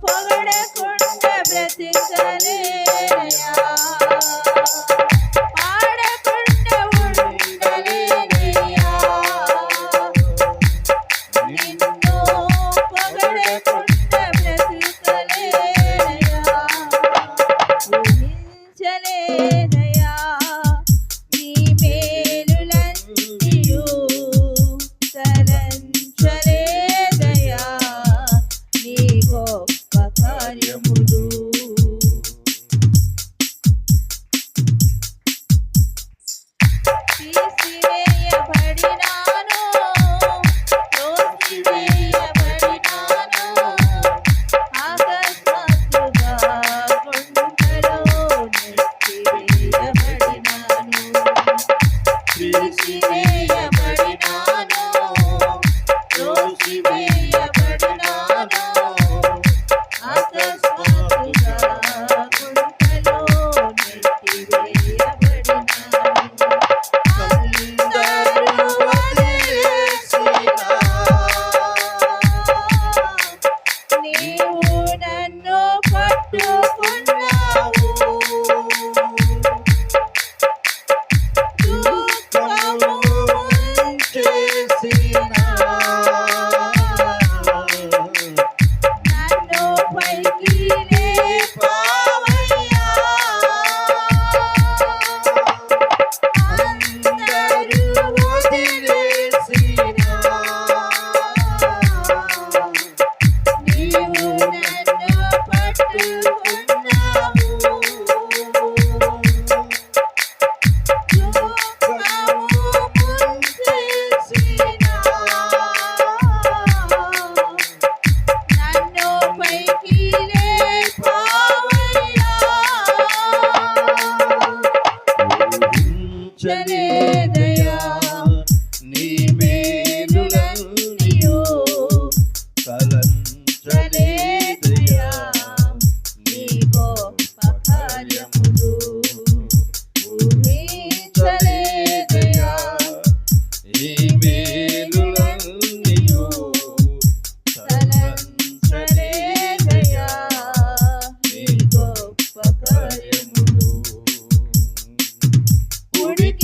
pobres con que 一起 తీర్చలేదయా నీ మేలులన్నయో తలంచలేదయా నీ గొప్ప కార్యములు ఊహించలేదయా ఈ మేలు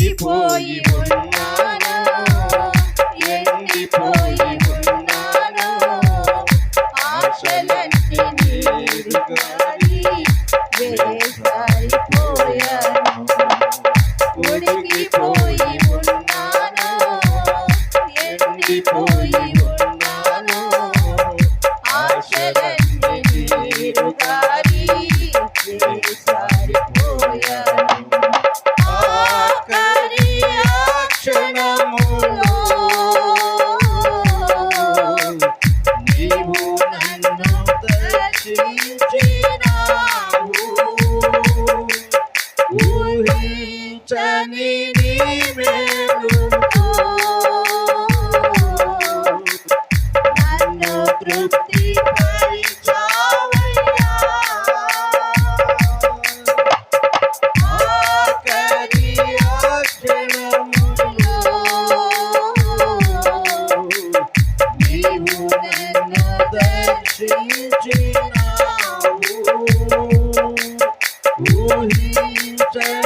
ఎండిపోయి ఉన్నాను ఎండిపోయి ఉన్నాను ఆశలన్నీ నీరు గాలి వేసారిపోయాను ఉడికిపోయి ఉన్నాను ఎండిపోయి Ooh, ooh,